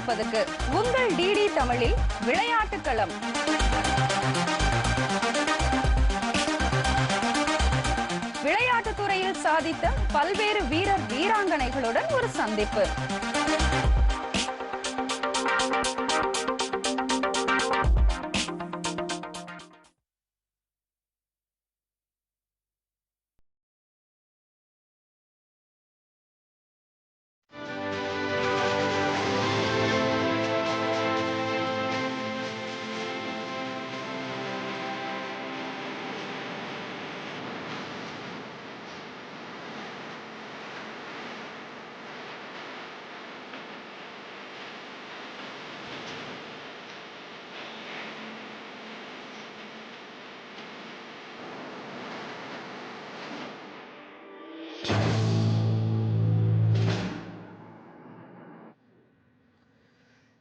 முப்பதுக்கு உங்கள் டிடி தமிழில் விளையாட்டு களம் விளையாட்டுத்துறையில் சாதித்த பல்வேறு வீரர் வீராங்கனைகளுடன் ஒரு சந்திப்பு.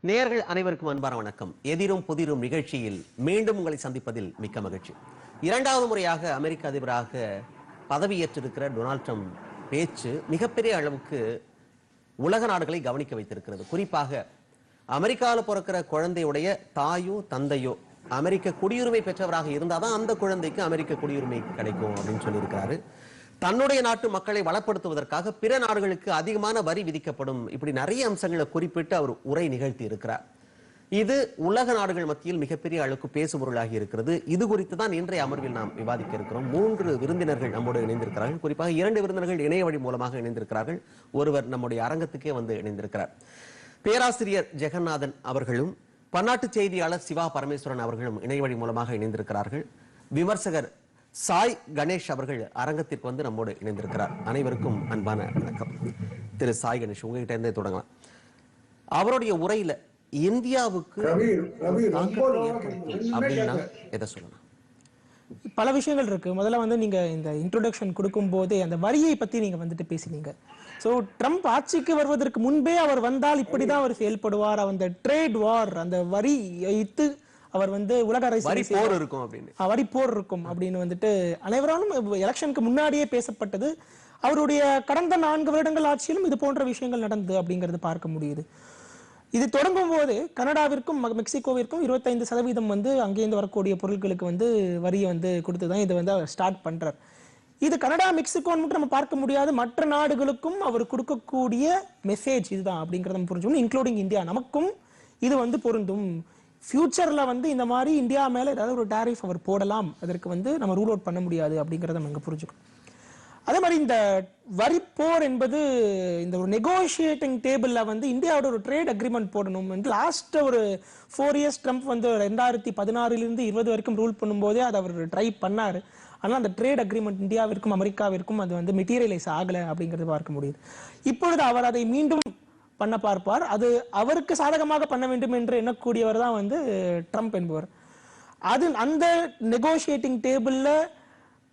நேயர்கள் அனைவருக்கும் அன்பான வணக்கம். எதிரும் புதிரும் நிகழ்ச்சியில் மீண்டும் உங்களை சந்திப்பதில் மிக்க மகிழ்ச்சி. இரண்டாவது முறையாக அமெரிக்க அதிபராக பதவியேற்றிருக்கிற டொனால்ட் ட்ரம்ப் பேச்சு மிகப்பெரிய அளவுக்கு உலக நாடுகளை கவனிக்க வைத்திருக்கிறது. குறிப்பாக அமெரிக்காவில் பிறக்கிற குழந்தையுடைய தாயோ தந்தையோ அமெரிக்க குடியுரிமை பெற்றவராக இருந்தாதான் அந்த குழந்தைக்கு அமெரிக்க குடியுரிமை கிடைக்கும் அப்படின்னு சொல்லியிருக்கிறாரு. தன்னுடைய நாட்டு மக்களை வளப்படுத்துவதற்காக பிற நாடுகளுக்கு அதிகமான வரி விதிக்கப்படும். இப்படி நிறைய அம்சங்களை குறிப்பிட்டு அவர் உரை நிகழ்த்தி இருக்கிறார். இது உலக நாடுகள் மத்தியில் மிகப்பெரிய அளவுக்கு பேசுபொருளாகி இருக்கிறது. இது குறித்து தான் இன்றைய அமர்வில் நாம் விவாதிக்க இருக்கிறோம். மூன்று விருந்தினர்கள் நம்மோடு இணைந்திருக்கிறார்கள். குறிப்பாக இரண்டு விருந்தினர்கள் இணைய வழி மூலமாக இணைந்திருக்கிறார்கள். ஒருவர் நம்முடைய அரங்கத்துக்கே வந்து இணைந்திருக்கிறார். பேராசிரியர் ஜெகநாதன் அவர்களும் பன்னாட்டு செய்தியாளர் சிவா பரமேஸ்வரன் அவர்களும் இணைய வழி மூலமாக இணைந்திருக்கிறார்கள். விமர்சகர் சாய் கணேஷ் அவர்கள் அரங்கத்திற்கு வந்து நம்மோடு இணைந்திருக்கிறார். அனைவருக்கும் அன்பான வணக்கம். திரு சாய் கணேஷ் உங்ககிட்ட இருந்தே தொடங்கலாம். அவருடைய உரையில இந்தியாவுக்கு அப்படின்னா எதை சொல்லலாம்? பல விஷயங்கள் இருக்கு. முதல்ல வந்து நீங்க இந்த இன்ட்ரோடக்ஷன் கொடுக்கும் போதே அந்த வரியை பத்தி நீங்க வந்துட்டு பேசினீங்க. ஸோ ட்ரம்ப் ஆட்சிக்கு வருவதற்கு முன்பே அவர் வந்தால் இப்படிதான் அவர் செயல்படுவார். அந்த ட்ரேட் வார் அந்த வரி வைத்து அவர் வந்து உலக வரி அரசியல் போர் இருக்கும் அப்படின்னு. ஆ, வரி போர் இருக்கும் அப்படின்னு வந்துட்டு அனைவராலும் எலெக்ஷனுக்கு முன்னாடியே பேசப்பட்டது. அவருடைய கடந்த நான்கு வருடங்கள் ஆட்சியிலும் இது போன்ற விஷயங்கள் நடந்தது அப்படிங்கறது பார்க்க முடியுது. இது தொடங்கும் போது கனடாவிற்கும் மெக்சிகோவிற்கும் இருபத்தைந்து சதவீதம் வந்து அங்கேருந்து வரக்கூடிய பொருட்களுக்கு வந்து வரியை வந்து கொடுத்து தான் இதை வந்து அவர் ஸ்டார்ட் பண்றார். இது கனடா மெக்சிகோன்னு மட்டும் நம்ம பார்க்க முடியாது. மற்ற நாடுகளுக்கும் அவர் கொடுக்கக்கூடிய மெசேஜ் இதுதான் அப்படிங்கறத நம்ம புரிஞ்சுக்கணும் இன்க்ளூடிங் இந்தியா. நமக்கும் இது வந்து பொருந்தும். ஃப்யூச்சரில் வந்து இந்த மாதிரி இந்தியா மேலே ஏதாவது ஒரு டேரிஃப் அவர் போடலாம் அதற்கு வந்து நம்ம ரூல் அவுட் பண்ண முடியாது அப்படிங்கிறத நம்ம இங்க புரிஞ்சுக்கணும். அதே மாதிரி இந்த வரிப்போர் என்பது இந்த ஒரு நெகோஷியேட்டிங் டேபிளில் வந்து இந்தியாவோட ஒரு ட்ரேட் அக்ரிமெண்ட் போடணும் என்று லாஸ்ட் ஒரு ஃபோர் இயர்ஸ் ட்ரம்ப் வந்து ரெண்டாயிரத்தி பதினாறுலேருந்து இருபது வரைக்கும் ரூல் பண்ணும்போதே அதை அவர் ட்ரை பண்ணார். ஆனால் அந்த ட்ரேட் அக்ரிமெண்ட் இந்தியாவிற்கும் அமெரிக்காவிற்கும் அது வந்து மெட்டீரியலைஸ் ஆகலை அப்படிங்கிறது பார்க்க முடியுது. இப்பொழுது அவர் அதை மீண்டும் பண்ண பார்ப்பார். அது அவருக்கு சாதகமாக பண்ண வேண்டும் என்று எண்ணக்கூடியவர் தான் வந்து ட்ரம்ப் என்பவர். அது அந்த நெகோஷியேட்டிங் டேபிள்ல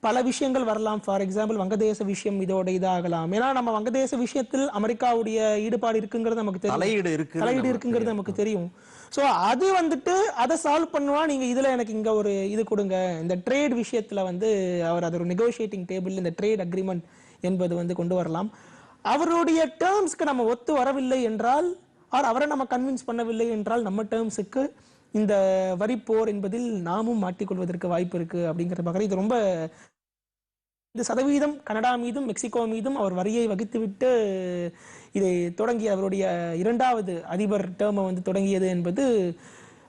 பல விஷயங்கள் வரலாம். ஃபார் எக்ஸாம்பிள் வங்கதேச விஷயம் இதோட இதாகலாம். ஏன்னா நம்ம வங்கதேச விஷயத்தில் அமெரிக்காவுடைய ஈடுபாடு இருக்குங்கிறது நமக்கு தெரியும். தலையீடு இருக்கு தலையீடு இருக்குங்கிறது நமக்கு தெரியும். சோ அது வந்துட்டு அதை சால்வ் பண்ணுவா. நீங்க இதுல எனக்கு இங்க ஒரு இது கொடுங்க. இந்த ட்ரேட் விஷயத்துல வந்து அவர் அது ஒரு நெகோஷியேட்டிங் டேபிள் இந்த ட்ரேட் அக்ரிமெண்ட் என்பது வந்து கொண்டு வரலாம். அவருடைய டேர்ம்ஸ்க்கு நம்ம ஒத்து வரவில்லை என்றால் ஆர் அவரை நம்ம கன்வின்ஸ் பண்ணவில்லை என்றால் நம்ம டேர்ம்ஸுக்கு இந்த வரி போர் என்பதில் நாமும் மாட்டிக்கொள்வதற்கு வாய்ப்பு இருக்கு அப்படிங்கிற பார்க்குறேன் இது ரொம்ப இந்த சதவீதம் கனடா மீதும் மெக்சிகோ மீதும் அவர் வரியை வகுத்துவிட்டு இதை தொடங்கிய அவருடைய இரண்டாவது அதிபர் டேர்மை வந்து தொடங்கியது என்பது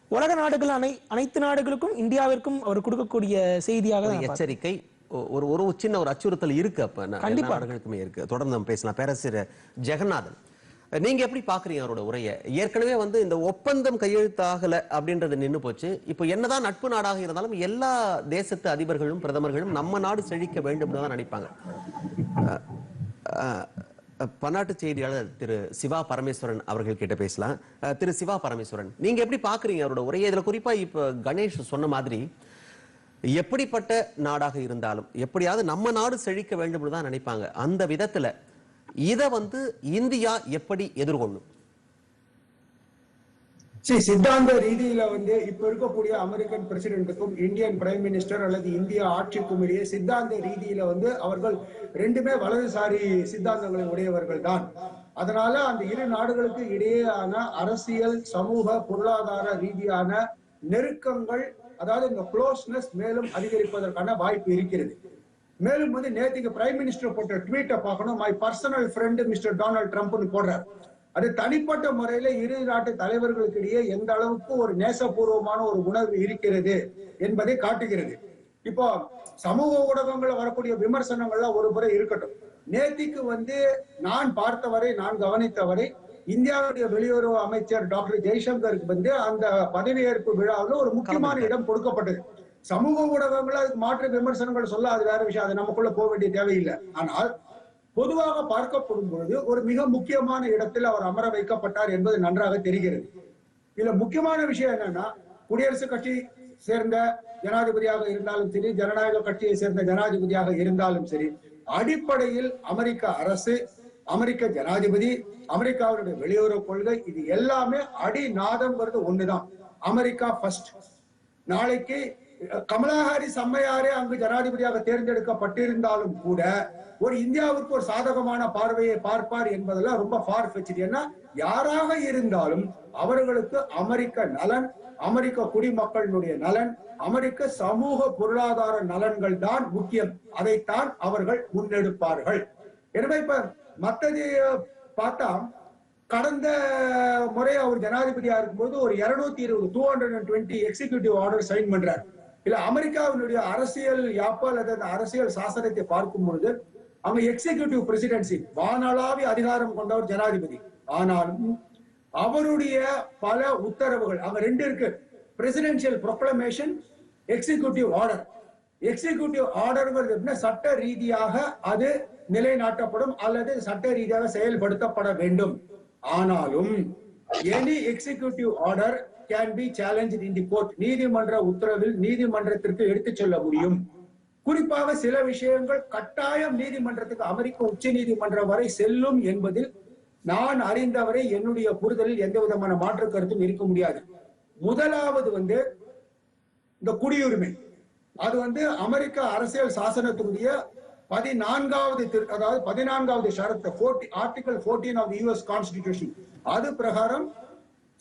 உலக நாடுகள் அனை அனைத்து நாடுகளுக்கும் இந்தியாவிற்கும் அவர் கொடுக்கக்கூடிய செய்தியாக எச்சரிக்கை. ஒரு ஒரு சின்ன ஒரு அச்சுறுத்தல் இருக்கு அப்ப. கண்டிப்பா. நாடுகளுக்குமே இருக்கு. தொடர்ந்து நம்ம பேசலாம். பேராசிரியர் ஜெகநாதன். நீங்க எப்படி பாக்குறீங்க அவரோட உரையை? ஏற்கனவே வந்து இந்த ஒப்பந்தம் கையெழுத்தாகல அப்படின்றது நின்னு போச்சு. இப்போ என்னதான் நட்பு நாடாக இருந்தாலும் எல்லா தேசத்து அதிபர்களும் பிரதமர்களும் நம்ம நாடு செழிக்க வேண்டும் தான் நினைப்பாங்க. பன்னாட்டு செய்தியாளர் திரு சிவா பரமேஸ்வரன் அவர்கள் கிட்ட பேசலாம். திரு சிவா பரமேஸ்வரன் நீங்க எப்படி பாக்குறீங்க அவரோட உரையை? இதுல குறிப்பா இப்ப கணேஷ் சொன்ன மாதிரி எப்படிப்பட்ட நாடாக இருந்தாலும் எப்படியாவது நம்ம நாடு செழிக்க வேண்டும் தான் நினைப்பாங்க. அந்த விதத்துல இதை வந்து இந்தியா எப்படி எதிர்கொள்ளும்? சரி சித்தாந்த ரீதியில வந்து இப்ப இருக்கக்கூடிய அமெரிக்கன் பிரசிடென்ட்டுக்கும் இந்தியன் பிரைம் மினிஸ்டர் அல்லது இந்திய ஆட்சிக்கும் இடையே சித்தாந்த ரீதியில வந்து அவர்கள் ரெண்டுமே வலதுசாரி சித்தாந்தங்களை உடையவர்கள் தான். அதனால அந்த இரு நாடுகளுக்கு இடையேயான அரசியல் சமூக பொருளாதார ரீதியான நெருக்கங்கள் அதாவது இந்த க்ளோஸ்னஸ் மேலும் அதிகரிப்பதற்கான வாய்ப்பு இருக்கிறது. மேலும் வந்து நேற்றுக்கு பிரைம் மினிஸ்டர் போட்ட ட்வீட்டை பார்க்கணும். My personal friend mister Donald ட்ரம்ப்னு போடுறார். அது தனிப்பட்ட முறையில இரு நாட்டு தலைவர்களுக்கு இடையே எந்த அளவுக்கு ஒரு நேசபூர்வமான ஒரு உணர்வு இருக்கிறது என்பதை காட்டுகிறது. இப்போ சமூக ஊடகங்கள்ல வரக்கூடிய விமர்சனங்கள்லாம் ஒரு முறை இருக்கட்டும். நேத்திக்கு வந்து நான் பார்த்தவரை நான் கவனித்தவரை இந்தியாவுடைய வெளியுறவு அமைச்சர் டாக்டர் ஜெய்சங்கருக்கு வந்து அந்த பதவியேற்பு விழாவில் ஒரு முக்கியமான இடம் கொடுக்கப்பட்டது. சமூக ஊடகங்கள் அதுக்கு மாற்று விமர்சனங்கள் சொல்ல அது வேற விஷயம். அது நமக்குள்ள போக வேண்டிய தேவையில்லை. ஆனால் பொதுவாக பார்க்கப்படும் பொழுது ஒரு மிக முக்கியமான இடத்தில் அவர் அமர வைக்கப்பட்டார் என்பது நன்றாக தெரிகிறது. இதுல முக்கியமான விஷயம் என்னன்னா குடியரசுக் கட்சி சேர்ந்த ஜனாதிபதியாக இருந்தாலும் சரி ஜனநாயக கட்சியை சேர்ந்த ஜனாதிபதியாக இருந்தாலும் சரி அடிப்படையில் அமெரிக்க அரசு அமெரிக்க ஜனாதிபதி அமெரிக்காவுடைய வெளியுறவு கொள்கை இது எல்லாமே அடிநாதம்ங்கிறது ஒண்ணுதான். அமெரிக்கா ஃபர்ஸ்ட் நாளைக்கு கமலாஹாரி கமலா ஹாரிஸ் அம்மையாரே அங்கு ஜனாதிபதியாக தேர்ந்தெடுக்கப்பட்டிருந்தாலும் கூட ஒரு இந்தியாவுக்கு ஒரு சாதகமான பார்வையை பார்ப்பார் என்பதெல்லாம் ரொம்ப ஃபார் ஏன்னா யாராக இருந்தாலும் அவர்களுக்கு அமெரிக்க நலன் அமெரிக்க குடிமக்களினுடைய நலன் அமெரிக்க சமூக பொருளாதார நலன்கள் தான் முக்கியம். அதைத்தான் அவர்கள் முன்னெடுப்பார்கள். எனவே இப்ப மத்தது பார்த்தா கடந்த முறை அவர் ஜனாதிபதியா இருக்கும்போது ஒரு இருநூத்தி இருபது two hundred and twenty executive order sign பண்றார். இல்ல அமெரிக்காவினுடைய அரசியல் யாப்பால் அல்லது அரசியல் சாசனத்தை பார்க்கும் பொழுது அவங்க எக்ஸிகியூட்டிவ் பிரசிடென்சி வானளாவிய அதிகாரம் கொண்டவர் ஜனாதிபதி. ஆனாலும் அவருடைய பல உத்தரவுகள் அவங்க ரெண்டு இருக்கு. Presidential proclamation executive order executive order எப்படின்னா சட்ட ரீதியாக அது நிலைநாட்டப்படும் அல்லது சட்ட ரீதியாக செயல்படுத்தப்பட வேண்டும். ஆனாலும் any executive order can be challenge in the court நீதிமன்ற உத்தரவில் நீதிமன்றத்திற்கு எடுத்துச் செல்ல முடியும். குறிப்பாக சில விஷயங்கள் கட்டாயம் நீதிமன்றத்துக்கு அமெரிக்க உச்ச நீதிமன்றம் வரை செல்லும் என்பதில் நான் அறிந்தவரை என்னுடைய புரிதலில் எந்த விதமான மாற்று கருத்தும் இருக்க முடியாது. முதலாவது வந்து இந்த குடியுரிமை. அது வந்து அமெரிக்க அரசியல் சாசனத்தினுடைய பதினான்காவது திரு- அதாவது பதினான்காவது ஷரத்து article fourteen of US constitution அது பிரகாரம்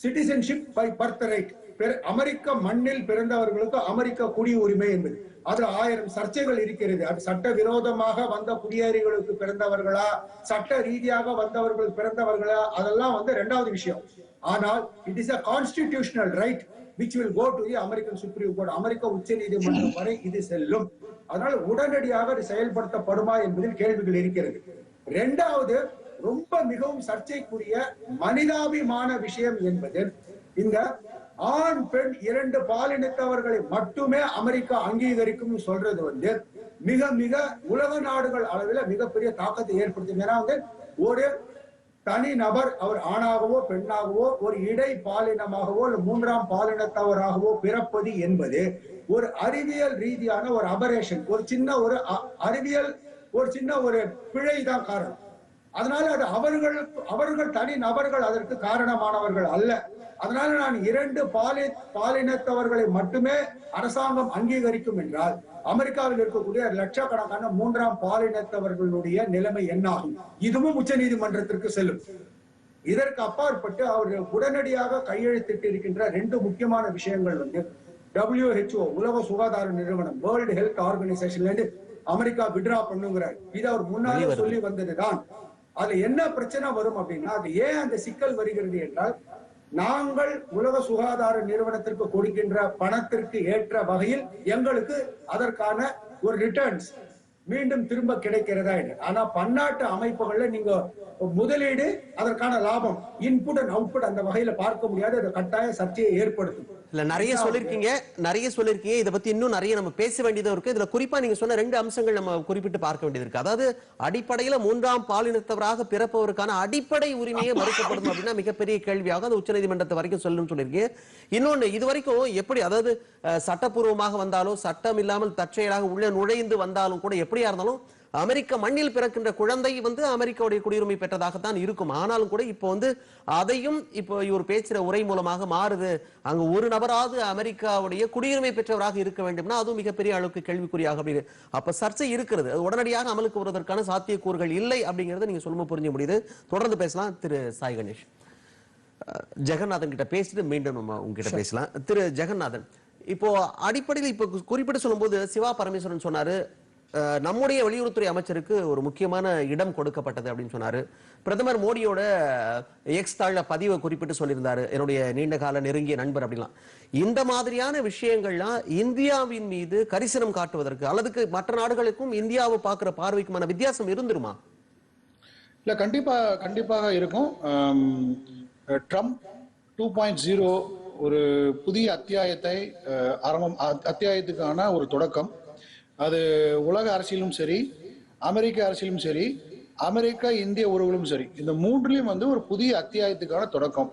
சிட்டிசன்ஷிப் பை பர்த் ரைட் அமெரிக்க மண்ணில் பிறந்தவர்களுக்கு அமெரிக்க குடியுரிமை என்பது. அது ஆயிரம் சர்ச்சைகள் இருக்கிறது. அது சட்ட விரோதமாக வந்த குடியேறிகளுக்கு பிறந்தவர்களா? சட்ட ரீதியாக வந்தவர்கள் பிறந்தவர்களா? அதெல்லாம் வந்து இரண்டாவது விஷயம். ஆனால் it is a constitutional right which will go to the American supreme court அமெரிக்க உச்ச நீதிமன்றம் வரை இது செல்லும். அதனால உடனடியாக அது செயல்படுத்தப்படுமா என்பதில் கேள்விகள் இருக்கிறது. இரண்டாவது ரொம்ப மிகவும் சர்ச்சைக்குரிய மனிதாபிமான விஷயம் என்பது இந்த ஆண் பெண் இரண்டு பாலினத்தவர்களை மட்டுமே அமெரிக்கா அங்கீகரிக்கும் சொல்றது வந்து மிக மிக உலக நாடுகள் அளவில் மிகப்பெரிய தாக்கத்தை ஏற்படுத்தும். ஏன்னா வந்து ஒரு தனி நபர் அவர் ஆணாகவோ பெண்ணாகவோ ஒரு இடை பாலினமாகவோ இல்லை மூன்றாம் பாலினத்தவராகவோ பிறப்பது என்பது ஒரு அறிவியல் ரீதியான ஒரு அபரேஷன் ஒரு சின்ன ஒரு அறிவியல் ஒரு சின்ன ஒரு பிழை தான் காரணம். அதனால அது அவர்கள் அவர்கள் தனி நபர்கள் அதற்கு காரணமானவர்கள் அல்ல. அதனால நான் இரண்டு பாலி பாலினத்தவர்களை மட்டுமே அரசாங்கம் அங்கீகரிக்கும் என்றால் அமெரிக்காவில் இருக்கக்கூடிய லட்சக்கணக்கான மூன்றாம் பாலினத்தவர்களுடைய நிலைமை என்னாகும்? இதுவும் உச்ச நீதிமன்றத்திற்கு செல்லும். இதற்கு அப்பாற்பட்டு அவர் உடனடியாக கையெழுத்திட்டு இருக்கின்ற ரெண்டு முக்கியமான விஷயங்கள் வந்து WHO உலக சுகாதார நிறுவனம் வேர்ல்டு ஹெல்த் ஆர்கனைசேஷன்ல இருந்து அமெரிக்கா விட்ரா பண்ணுங்கிறார். இது அவர் முன்னாலே. சொல்லி வந்ததுதான். அதுல என்ன பிரச்சனை வரும் அப்படின்னா அது ஏன் அந்த சிக்கல் வருகிறது என்றால் நாங்கள் உலக சுகாதார நிறுவனத்திற்கு கொடுக்கின்ற பணத்திற்கு ஏற்ற வகையில் எங்களுக்கு அதற்கான ஒரு ரிட்டர்ன்ஸ் மீண்டும் திரும்ப கிடைக்கிறதா என்று. ஆனா பன்னாட்டு அமைப்புகள்ல நீங்க முதலீடு அதற்கான லாபம் இன்புட் அண்ட் அவுட்புட் அந்த வகையில பார்க்க முடியாது. அது கட்டாய சர்ச்சையை ஏற்படுத்தும். இல்ல நிறைய சொல்லிருக்கீங்க. நிறைய சொல்லிருக்கீங்க. இதை பத்தி இன்னும் நிறைய நம்ம பேச வேண்டியதும் இருக்கு. இதுல குறிப்பா நீங்க சொன்ன ரெண்டு அம்சங்கள் நம்ம குறிப்பிட்டு பார்க்க வேண்டியது இருக்கு. அதாவது அடிப்படையில மூன்றாம் பாலினத்தவராக பிறப்பவருக்கான அடிப்படை உரிமையே மறுக்கப்படும் அப்படின்னா மிகப்பெரிய கேள்வியாக அந்த உச்சநீதிமன்றத்தை வரைக்கும் சொல்லணும்னு சொல்லியிருக்கீங்க இன்னொன்னு இது வரைக்கும் எப்படி அதாவது சட்டப்பூர்வமாக வந்தாலும் சட்டம் இல்லாமல் தற்செயலாக உள்ள நுழைந்து வந்தாலும் கூட எப்படியா இருந்தாலும் அமெரிக்க மண்ணில் பிறக்கின்ற குழந்தை வந்து அமெரிக்காவுடைய குடியுரிமை பெற்றதாகத்தான் இருக்கும். ஆனாலும் கூட இப்போ வந்து அதையும் இப்போ இவர் பேசுற உரை மூலமாக மாறுது. அங்க ஒரு நபராவது அமெரிக்காவுடைய குடியுரிமை பெற்றவராக இருக்க வேண்டும்னா அதுவும் மிகப்பெரிய அளவுக்கு கேள்விக்குறியாக அப்படி அப்ப சர்ச்சை இருக்கிறது. அது உடனடியாக அமலுக்கு வருவதற்கான சாத்தியக்கூறுகள் இல்லை அப்படிங்கறத நீங்க சொல்லும்போது புரிஞ்ச முடியுது. தொடர்ந்து பேசலாம். திரு சாய் கணேஷ். ஜெகநாதன் கிட்ட பேசிட்டு மீண்டும் நம்ம உங்ககிட்ட பேசலாம். திரு ஜெகநாதன் இப்போ அடிப்படையில் இப்போ குறிப்பிட்டு சொல்லும்போது சிவா பரமேஸ்வரன் சொன்னாரு நம்முடைய வெளியுறவுத்துறை அமைச்சருக்கு ஒரு முக்கியமான இடம் கொடுக்கப்பட்டது அப்படின்னு சொன்னாரு. பிரதமர் மோடியோட எக்ஸ் தாழ பதிவை குறிப்பிட்டு சொல்லியிருந்தாரு. என்னுடைய நீண்ட கால நெருங்கிய நண்பர் அப்படிலாம் இந்த மாதிரியான விஷயங்கள்லாம் இந்தியாவின் மீது கரிசனம் காட்டுவதற்கு அல்லதுக்கு மற்ற நாடுகளுக்கும் இந்தியாவை பார்க்குற பார்வைக்குமான வித்தியாசம் இருந்துருமா? இல்ல கண்டிப்பா கண்டிப்பாக இருக்கும். ட்ரம்ப் டூ பாயிண்ட் ஜீரோ ஒரு புதிய அத்தியாயத்தை ஆரம்பம் அத்தியாயத்துக்கான ஒரு தொடக்கம். அது உலக அரசியலும் சரி அமெரிக்க அரசியலும் சரி அமெரிக்கா இந்திய உறவுகளும் சரி இந்த மூன்றுலையும் வந்து ஒரு புதிய அத்தியாயத்துக்கான தொடக்கம்.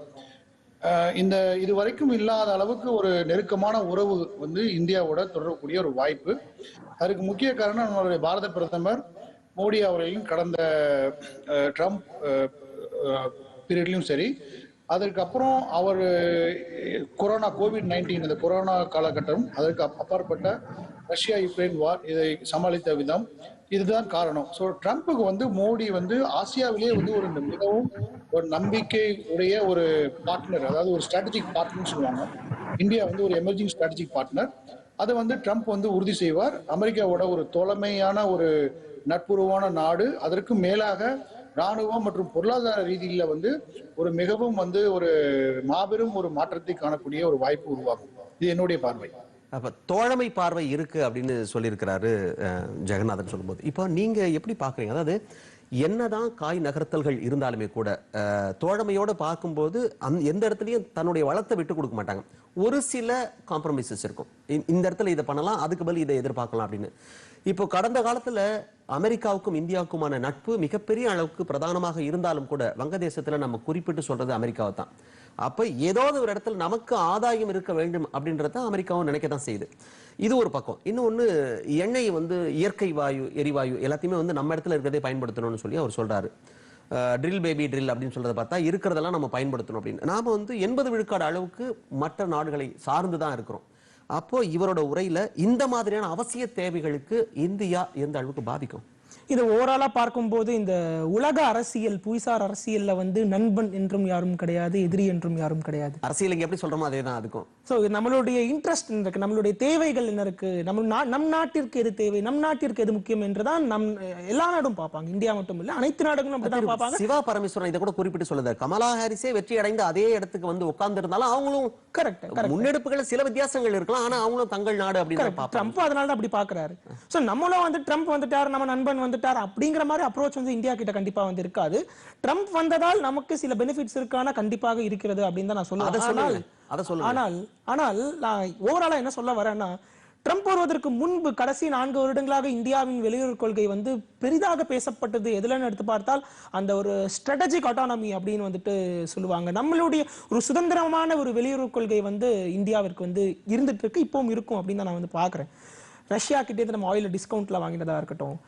இந்த இது வரைக்கும் இல்லாத அளவுக்கு ஒரு நெருக்கமான உறவு வந்து இந்தியாவோட தொடரக்கூடிய ஒரு வாய்ப்பு. அதுக்கு முக்கிய காரணம் நம்மளுடைய பாரத பிரதமர் மோடி அவர்களையும் கடந்த ட்ரம்ப் பீரியட்லையும் சரி அதற்கப்புறம் அவர் கொரோனா கோவிட் நைன்டீன் இந்த கொரோனா காலகட்டம் அதற்கு அப்பாற்பட்ட ரஷ்யா யுக்ரைன் வார் இதை சமாளித்த விதம் இதுதான் காரணம். ஸோ ட்ரம்ப்புக்கு வந்து மோடி வந்து ஆசியாவிலேயே வந்து ஒரு மிகவும் ஒரு நம்பிக்கை உடைய ஒரு பார்ட்னர் அதாவது ஒரு ஸ்ட்ராட்டஜிக் பார்ட்னர்னு சொல்லுவாங்க. இந்தியா வந்து ஒரு எமர்ஜிங் ஸ்ட்ராட்டஜிக் பார்ட்னர் அதை வந்து ட்ரம்ப் வந்து உறுதி செய்வார். அமெரிக்காவோட ஒரு தோழமையான ஒரு நட்புறவான நாடு. அதற்கு மேலாக ராணுவம் மற்றும் பொருளாதார ரீதியில் வந்து ஒரு மிகவும் வந்து ஒரு மாபெரும் ஒரு மாற்றத்தை காணக்கூடிய ஒரு வாய்ப்பு உருவாகும். இது என்னுடைய பார்வை. அப்போ தோழமை பார்வை இருக்கு அப்படின்னு சொல்லியிருக்கிறாரு ஜெகநாதன் சொல்லும்போது. இப்போ நீங்க எப்படி பாக்குறீங்க அதாவது என்னதான் காய் நகர்த்தல்கள் இருந்தாலுமே கூட தோழமையோடு தோழமையோட பார்க்கும்போது அந் எந்த இடத்துலையும் தன்னுடைய வளத்தை விட்டு கொடுக்க மாட்டாங்க. ஒரு சில காம்ப்ரமைசஸ் இருக்கும். இந்த- இந்த இடத்துல இதை பண்ணலாம் அதுக்கு பதில் இதை எதிர்பார்க்கலாம் அப்படின்னு. இப்போ கடந்த காலத்துல அமெரிக்காவுக்கும் இந்தியாவுக்குமான நட்பு மிகப்பெரிய அளவுக்கு பிரதானமாக இருந்தாலும் கூட வங்கதேசத்துல நம்ம குறிப்பிட்டு சொல்றது அமெரிக்காவை தான் அப்ப ஏதாவது ஒரு இடத்துல நமக்கு ஆதாயம் இருக்க வேண்டும் அப்படின்றத அமெரிக்காவும் நினைக்க தான் செய்யுது. இது ஒரு பக்கம். இன்னொன்னு எண்ணெய் வந்து இயற்கை வாயு எரிவாயு எல்லாத்தையுமே வந்து நம்ம இடத்துல இருக்கிறதே பயன்படுத்தணும்னு சொல்லி அவர் சொல்றாரு. ட்ரில் பேபி ட்ரில் அப்படின்னு சொல்றதை பார்த்தா இருக்கிறதெல்லாம் நம்ம பயன்படுத்தணும் அப்படின்னு. நாம வந்து எண்பது விழுக்காடு அளவுக்கு மற்ற நாடுகளை சார்ந்து தான் இருக்கிறோம். அப்போ இவரோட உரையில இந்த மாதிரியான அவசிய தேவைகளுக்கு இந்தியா எந்த அளவுக்கு பாதிக்கும்? இது ஓவராலா பார்க்கும்போது இந்த உலக அரசியல் புவிசார் அரசியல்ல வந்து நண்பன் என்றும் யாரும் கிடையாது எதிரி என்றும் யாரும் கிடையாது. அரசியல் இங்க எப்படி சொல்றோமோ அதே தான் அதுக்கும். ஸோ நம்மளுடைய இன்ட்ரெஸ்ட் இருக்கு நம்மளுடைய தேவைகள் என்ன இருக்கு? நம்ம நா- நம் நாட்டிற்கு எது தேவை? நம் நாட்டிற்கு எது முக்கியம் என்றுதான் நம் எல்லா நாடும் பார்ப்பாங்க. இந்தியா மட்டும் இல்ல அனைத்து நாடுகளும் அப்படிதான் பார்ப்பாங்க. சிவா பரமேஸ்வரன் இதை கூட குறிப்பிட்டு சொல்லுது கமலா ஹாரிஸே வெற்றி அடைந்து அதே இடத்துக்கு வந்து உட்கார்ந்து இருந்தாலும் அவங்களும் கரெக்ட் முன்னெடுப்புகள் சில வித்தியாசங்கள் இருக்கலாம் ஆனா அவங்களும் தங்கள் நாடு அப்படின்னு தான் ட்ரம்ப் அதனால தான் அப்படி பாக்குறாரு சோ நம்மளும் வந்து ட்ரம்ப் வந்துட்டார் நம்ம நண்பன் வந்துட்டார் அப்படிங்கிற மாதிரி அப்ரோச் வந்து இந்தியா கிட்ட கண்டிப்பா வந்து இருக்காது ட்ரம்ப் வந்ததால் நமக்கு சில பெனிஃபிட்ஸ் இருக்கான கண்டிப்பாக இருக்கிறது அப்படின்னு தான் நான் சொல்லுவேன். ஆனால் ஆனால் நான் ஓவராலா என்ன சொல்ல வரேன்னா ட்ரம்ப் வருவதற்கு முன்பு கடைசி நான்கு வருடங்களாக இந்தியாவின் வெளியுறவு கொள்கை வந்து பெரிதாக பேசப்பட்டது. எதுலன்னு எடுத்து பார்த்தால் அந்த ஒரு ஸ்ட்ராட்டஜிக் ஆட்டானமி அப்படின்னு வந்துட்டு சொல்லுவாங்க. நம்மளுடைய ஒரு சுதந்திரமான ஒரு வெளியுறவு கொள்கை வந்து இந்தியாவிற்கு வந்து இருந்துட்டு இருக்கு. இப்பவும் இருக்கும் அப்படின்னு நான் வந்து பாக்குறேன் ரஷ்யா கிட்டே நம்ம ஆயில டிஸ்கவுண்ட்ல வாங்கினதா இருக்கட்டும்.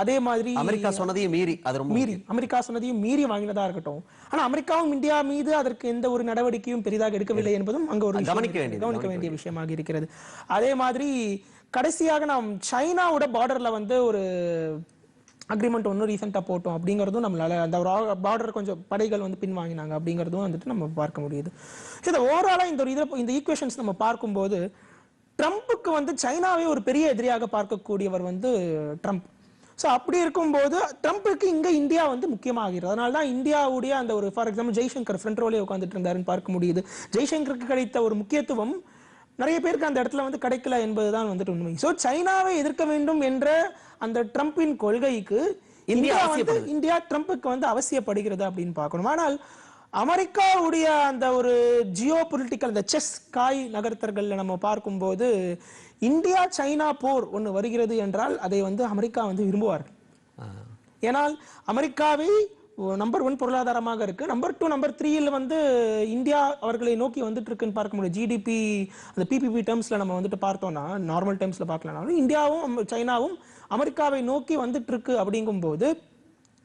அதே மாதிரி அமெரிக்கா சொன்னதையும் மீறி அது ரொம்ப மீறி அமெரிக்கா சொன்னதையும் மீறி வாங்கினதா இருக்கட்டும். ஆனா அமெரிக்காவும் இந்தியா மீது அதற்கு எந்த ஒரு நடவடிக்கையும் பெரிதாக எடுக்கவில்லை என்பதும் அங்க ஒரு கவனிக்க. வேண்டியது, கவனிக்க வேண்டிய விஷயமாக இருக்கிறது. அதே மாதிரி கடைசியாக நாம் சைனாவோட பார்டர்ல வந்து ஒரு அக்ரிமெண்ட் ஒன்றும் ரீசெண்டாக போட்டோம் அப்படிங்கிறதும் நம்மளால அந்த ஒரு பார்டர் கொஞ்சம் படைகள் வந்து பின்வாங்கினாங்க அப்படிங்கிறதும் வந்துட்டு நம்ம பார்க்க முடியுது. இந்த ஓவராலாக இந்த ஒரு இதில் இந்த ஈக்குவேஷன்ஸ் நம்ம பார்க்கும்போது ட்ரம்ப்புக்கு வந்து சைனாவே ஒரு பெரிய எதிரியாக பார்க்கக்கூடியவர் வந்து ட்ரம்ப் ஸோ அப்படி இருக்கும்போது ட்ரம்ப்புக்கு இங்க இந்தியா வந்து முக்கியமாகிறது. அதனால தான் இந்தியாவுடைய அந்த ஒரு ஃபார் எக்ஸாம்பிள் ஜெய்சங்கர் ஃப்ரண்ட் ரோலே உட்காந்துட்டு இருந்தாருன்னு பார்க்க முடியுது. ஜெய்சங்கருக்கு கிடைத்த ஒரு முக்கியத்துவம் நிறைய பேருக்கு அந்த இடத்துல வந்து கிடைக்கல என்பதுதான் வந்துட்டு உண்மை. ஸோ சைனாவை எதிர்க்க வேண்டும் என்ற அந்த ட்ரம்பின் கொள்கைக்கு இந்தியா வந்து. இந்தியா ட்ரம்ப்புக்கு வந்து அவசியப்படுகிறது அப்படின்னு பார்க்கணும். ஆனால் அமெரிக்காவுடைய அந்த ஒரு ஜியோ பொலிட்டிக்கல் அந்த செஸ் காய் நகர்த்தர்கள்ல நம்ம பார்க்கும்போது இந்தியா சைனா போர் ஒன்று வருகிறது என்றால் அதை வந்து அமெரிக்கா வந்து விரும்புவார்கள். ஏனால் அமெரிக்காவை நம்பர் ஒன் பொருளாதாரமாக இருக்கு. நம்பர் டூ நம்பர் த்ரீயில் வந்து இந்தியா அவர்களை நோக்கி வந்துட்டு இருக்குன்னு பார்க்க முடியும். ஜிடிபி அந்த பிபிபி டேர்ம்ஸ்ல நம்ம வந்துட்டு பார்த்தோம்னா நார்மல் டேர்ம்ஸ்ல பார்க்கலனாலும் இந்தியாவும் சைனாவும் அமெரிக்காவை நோக்கி வந்துட்டு இருக்கு அப்படிங்கும்போது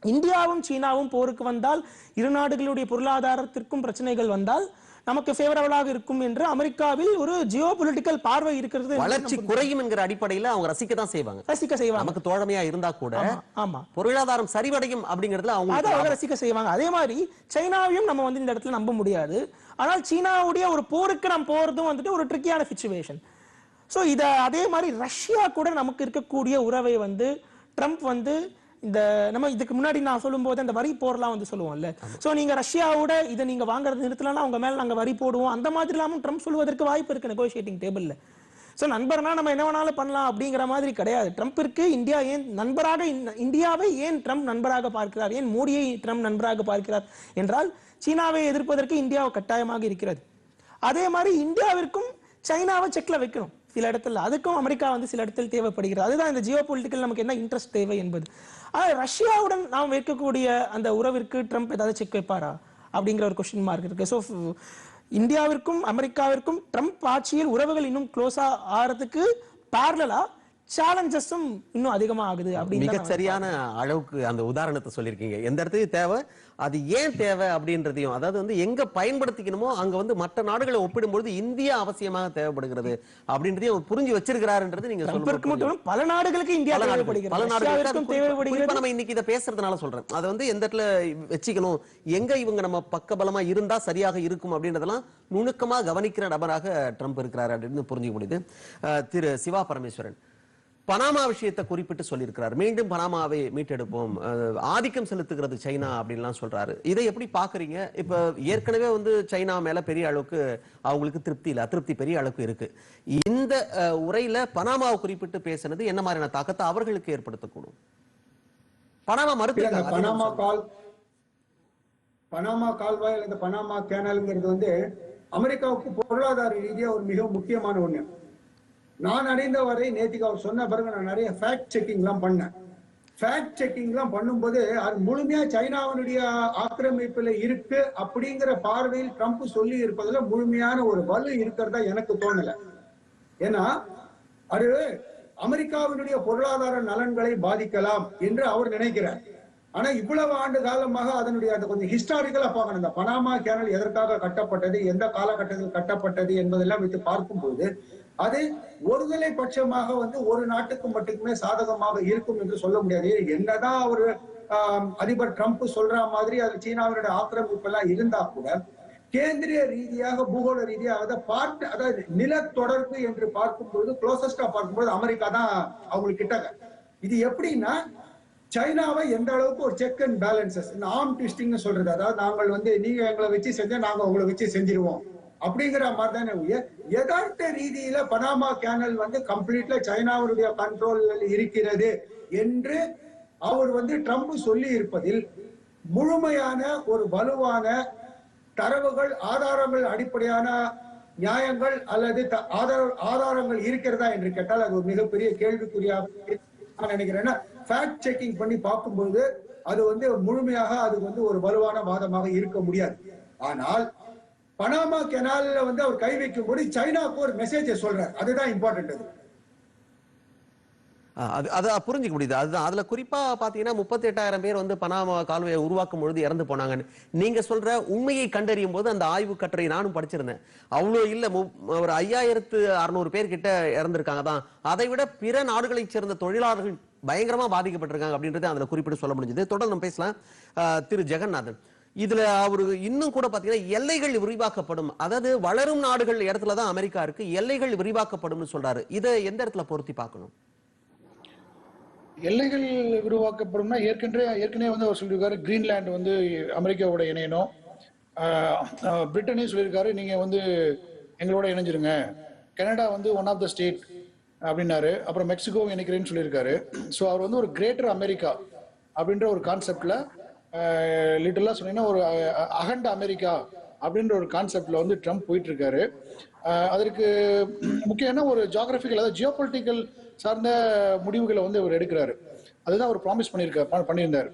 இந்தியாவும் சீனாவும் போருக்கு வந்தால் இரு நாடுகளுடைய பொருளாதாரத்திற்கும் பிரச்சனைகள் வந்தால் நமக்கு ஃபேவரபிளாக இருக்கும் என்று அமெரிக்காவில் ஒரு ஜியோ பொலிட்டிக்கல் பார்வை இருக்கிறது வளர்ச்சி குறையும் என்கிற அடிப்படையில அவங்க ரசிக்க தான் செய்வாங்க. ரசிக்க செய்வாங்க. நமக்கு தோழமையா இருந்தா கூட ஆமா, பொருளாதாரம் சரிவடையும் அப்படிங்கறதுல அதை அவங்க அவங்க ரசிக்க செய்வாங்க. அதே மாதிரி சைனாவையும் நம்ம வந்து இந்த இடத்துல நம்ப முடியாது. ஆனால் சீனாவுடைய ஒரு போருக்கு நம்ம போறதும் வந்துட்டு ஒரு ட்ரிக்கியான சுச்சுவேஷன் ஸோ இத அதே மாதிரி ரஷ்யா கூட நமக்கு இருக்கக்கூடிய உறவை வந்து ட்ரம்ப் வந்து இந்த நம்ம இதுக்கு முன்னாடி நான் சொல்லும்போது அந்த வரி போர்லாம் வந்து சொல்லுவோம்ல. சோ நீங்க ரஷ்யாவோட இதை நீங்க வாங்குறது நிறுத்தலன்னா உங்க மேல நாங்க வரி போடுவோம். அந்த மாதிரி இல்லாமல் ட்ரம்ப் சொல்வதற்கு வாய்ப்பு இருக்கு நெகோஷியேட்டிங் டேபிள்ல சோ நண்பர்னா நம்ம என்ன வேணாலும் பண்ணலாம் அப்படிங்கிற மாதிரி கிடையாது. ட்ரம்பிற்கு இந்தியா ஏன் நண்பராக இந்த- இந்தியாவை ஏன் ட்ரம்ப் நண்பராக பார்க்கிறார்? ஏன் மோடியை ட்ரம்ப் நண்பராக பார்க்கிறார்? என்றால் சீனாவை எதிர்ப்பதற்கு இந்தியா கட்டாயமாக இருக்கிறது. அதே மாதிரி இந்தியாவிற்கும் சைனாவை செக்ல வைக்கணும். சில இடத்துல அதுக்கும் அமெரிக்கா வந்து சில இடத்தில் தேவைப்படுகிறது. அதுதான் இந்த ஜியோ பொலிட்டிக்கல் நமக்கு என்ன இன்ட்ரெஸ்ட் தேவை என்பது. ஆனால் ரஷ்யாவுடன் நாம் வைக்கக்கூடிய அந்த உறவிற்கு ட்ரம்ப் ஏதாவது செக் வைப்பாரா? அப்படிங்கிற ஒரு கொஸ்டின் மார்க் இருக்கு. ஸோ இந்தியாவிற்கும் அமெரிக்காவிற்கும் ட்ரம்ப் ஆட்சியில் உறவுகள் இன்னும் க்ளோஸா ஆகிறதுக்கு பேரலாக சேலஞ்சஸும் இன்னும் அதிகமா ஆகுது அப்படின்னு மிக சரியான அளவுக்கு அந்த உதாரணத்தை சொல்லியிருக்கீங்க. எந்த இடத்துக்கு தேவை அது ஏன் தேவை அப்படின்றதையும் அதாவது வந்து எங்க பயன்படுத்திக்கணுமோ அங்க வந்து மற்ற நாடுகளை ஒப்பிடும்பொழுது இந்தியா அவசியமாக தேவைப்படுகிறது அப்படின்றதையும் அவர் புரிஞ்சு வச்சிருக்கிறாருன்றது நீங்க சொல்லும்போது மட்டும் பல நாடுகளுக்கு இந்தியா தேவைப்படுகிறது. பல நாடுகளுக்கு. அது ரஷ்யாவிற்கும் குறிப்பா- குறிப்பா தேவைப்படுகிறது. நம்ம இன்னைக்கு இதை பேசுறதுனால சொல்றேன். அதை வந்து எந்த இடத்துல வச்சுக்கணும் எங்க இவங்க நம்ம பக்கபலமா இருந்தா சரியாக இருக்கும் அப்படின்றதெல்லாம் நுணுக்கமா கவனிக்கிற நபராக ட்ரம்ப் இருக்கிறாரு அப்படின்னு புரிஞ்சுக்க முடியுது. திரு சிவா பரமேஸ்வரன். பனாமா விஷயத்தை குறிப்பிட்டு சொல்லியிருக்கிறார். மீண்டும் பனாமாவை மீட்டெடுப்போம். ஆதிக்கம் செலுத்துகிறது சைனா அப்படின்லாம் சொல்றாரு. இதை எப்படி பாக்குறீங்க இப்ப ஏற்கனவே வந்து சைனா மேல பெரிய அளவுக்கு அவங்களுக்கு திருப்தி இல்ல. அதிருப்தி பெரிய அளவுக்கு இருக்கு. இந்த உரையில பனாமாவை குறிப்பிட்டு பேசுனது என்ன மாதிரியான தாக்கத்தை அவர்களுக்கு ஏற்படுத்தக்கூடும்? பனாமா மறுத்து பனாமா கால் பனாமா கால்வாய் அல்லது பனாமா கேனல்ங்கிறது வந்து அமெரிக்காவுக்கு பொருளாதார ரீதியா ஒரு மிக முக்கியமான ஒண்ணு. நான் அடைந்த வரை நேத்திக்கு அவர் சொன்ன பிறகு நான் நிறைய ஃபேக்ட் செக்கிங் எல்லாம் பண்ணேன். ஃபேக்ட் செக்கிங் எல்லாம் பண்ணும்போது அது முழுமையா சைனாவினுடைய ஆக்கிரமிப்புல இருக்கு அப்படிங்கிற பார்வையில் ட்ரம்ப் சொல்லி இருப்பதுல முழுமையான ஒரு வலு இருக்கிறதா எனக்கு தோணல. ஏன்னா அது அமெரிக்காவினுடைய பொருளாதார நலன்களை பாதிக்கலாம் என்று அவர் நினைக்கிறார். ஆனா இவ்வளவு ஆண்டு காலமாக அதனுடைய அந்த கொஞ்சம் ஹிஸ்டாரிக்கலா பார்க்கணும். இந்த பனாமா கேனல் எதற்காக கட்டப்பட்டது எந்த காலகட்டத்தில் கட்டப்பட்டது என்பதெல்லாம் வைத்து பார்க்கும்போது அது ஒருதலை பட்சமாக வந்து ஒரு நாட்டுக்கு மட்டுமே சாதகமாக இருக்கும் என்று சொல்ல முடியாது. என்னதான் அவர் அதிபர் ட்ரம்ப் சொல்ற மாதிரி அது சீனாவினுடைய ஆக்கிரமிப்பு எல்லாம் இருந்தா கூட கேந்திரிய ரீதியாக பூகோள ரீதியாக அதை பார்த்து அதாவது நிலத்தொடர்பு என்று பார்க்கும்போது க்ளோசஸ்டா பார்க்கும்போது அமெரிக்கா தான் அவங்களுக்கு கிட்டக்க. இது எப்படின்னா சைனாவை எந்த அளவுக்கு ஒரு செக் அண்ட் பேலன்சஸ் இந்த ஆம் ட்விஸ்டிங் சொல்றது. அதாவது நாங்கள் வந்து நீங்க எங்களை வச்சு செஞ்சா நாங்க உங்களை வச்சு செஞ்சிருவோம். அப்படிங்கிற மாதிரி தானே ஒழிய யதார்த்த ரீதியில பனாமா கேனல் வந்து கம்ப்ளீட்ல சைனாவுடைய கண்ட்ரோல் இருக்கிறது என்று அவர் வந்து ட்ரம்ப் சொல்லி இருப்பதில் முழுமையான ஒரு வலுவான தரவுகள் ஆதாரங்கள் அடிப்படையான நியாயங்கள் அல்லது த- ஆதார ஆதாரங்கள் இருக்கிறதா என்று கேட்டால் அது ஒரு மிகப்பெரிய கேள்விக்குறியாக நான் நினைக்கிறேன்னா ஃபேக்ட் செக்கிங் பண்ணி பார்க்கும்போது அது வந்து முழுமையாக அது வந்து ஒரு வலுவான வாதமாக இருக்க முடியாது. ஆனால் பனாமா கெனால வந்து அவர் கை வைக்கும்போது சைனாவுக்கு ஒரு மெசேஜை சொல்றார். அதுதான் இம்பார்ட்டன்ட் அது. அது அதை புரிஞ்சிக்க முடியுது. அதுதான். அதுல குறிப்பா பாத்தீங்கன்னா முப்பத்தி எட்டாயிரம் பேர் வந்து பனாமா கால்வாயை உருவாக்கும் பொழுது இறந்து போனாங்கன்னு. நீங்க சொல்ற உண்மையை கண்டறியும் போது அந்த ஆய்வு கட்டுரை நானும் படிச்சிருந்தேன். அவ்வளோ இல்ல மு- ஒரு ஐயாயிரத்து அறுநூறு பேர் கிட்ட இறந்திருக்காங்க தான். அதை விட பிற நாடுகளைச் சேர்ந்த தொழிலாளர்கள் பயங்கரமா பாதிக்கப்பட்டிருக்காங்க அப்படின்றத அதுல குறிப்பிட்டு சொல்ல முடிஞ்சது. தொடர்ந்து நம்ம பேசலாம். திரு. ஜெகநாதன். இதுல அவரு இன்னும் கூட பாத்தீங்கன்னா எல்லைகள் விரிவாக்கப்படும். அதாவது வளரும் நாடுகள் இடத்துல தான் அமெரிக்கா இருக்கு. எல்லைகள் விரிவாக்கப்படும்னு சொல்றாரு. இதை எந்த இடத்துல பொருத்தி பார்க்கணும்? எல்லைகள் விரிவாக்கப்படும்னா ஏற்கனவே ஏற்கனவே வந்து அவர் சொல்லியிருக்காரு கிரீன்லாந்து வந்து அமெரிக்காவோட இணையணும். பிரிட்டனையும் சொல்லியிருக்காரு நீங்க வந்து எங்களோட இணைஞ்சிருங்க. கனடா வந்து ஒன் ஆஃப் த ஸ்டேட் அப்படின்னாரு. அப்புறம் மெக்சிகோ இணைக்கிறேன்னு சொல்லியிருக்காரு. ஸோ அவர் வந்து ஒரு கிரேட்டர் அமெரிக்கா அப்படின்ற ஒரு கான்செப்ட்ல லிட்டலாக சொன்னீங்கன்னா ஒரு அகண்ட அமெரிக்கா அப்படின்ற ஒரு கான்செப்ட்ல வந்து ட்ரம்ப் போயிட்டு இருக்காரு அதற்கு முக்கியமான ஒரு ஜியாகிரபிக்கல் அதாவது ஜியோபொலிட்டிக்கல் சார்ந்த முடிவுகளை வந்து அவர் எடுக்கிறாரு. அதுதான் அவர் ப்ராமிஸ் பண்ணியிருக்காரு பண்ணியிருந்தாரு.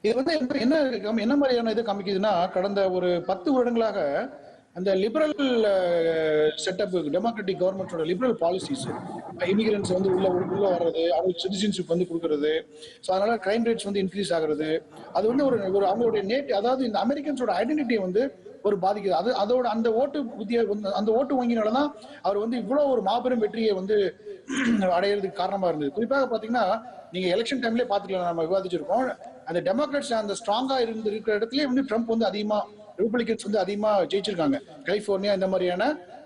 இது வந்து என்ன- என்ன என்ன மாதிரியான இது காமிக்குதுன்னா கடந்த ஒரு பத்து வருடங்களாக அந்த லிபரல் செட்டப் டெமோக்ராட்டிக் கவர்மெண்டோட லிபரல் பாலிசிஸ் இமிகிரன்ஸ் வந்து உள்ள உள்ள வர்றது அவங்களுக்கு சிட்டிசன்ஷிப் வந்து கொடுக்கறது. ஸோ அதனால கிரைம் ரேட்ஸ் வந்து இன்க்ரீஸ் ஆகுறது. அது வந்து ஒரு ஒரு அவங்களுடைய நேட் அதாவது இந்த அமெரிக்கன்ஸோட ஐடென்டிட்டியை வந்து ஒரு பாதிக்குது. அது அதோட அந்த ஓட்டு புத்திய வந்து- அந்த ஓட்டு வங்கினால தான் அவர் வந்து இவ்வளோ ஒரு மாபெரும் வெற்றியை வந்து அடையிறதுக்கு காரணமா இருந்தது. குறிப்பாக பாத்தீங்கன்னா நீங்க எலெக்ஷன் டைம்லேயே பாத்துக்கலாம் நம்ம விவாதிச்சிருக்கோம். அந்த டெமோக்ராட்ஸ் அந்த ஸ்ட்ராங்கா இருந்து இருக்கிற இடத்துலயே வந்து ட்ரம்ப் வந்து அதிகமா ரிப்பப்ளிகன்ஸ் வந்து அதிகமாக ஜெயிச்சிருக்காங்க. கலிபோர்னியா இந்த மாதிரியான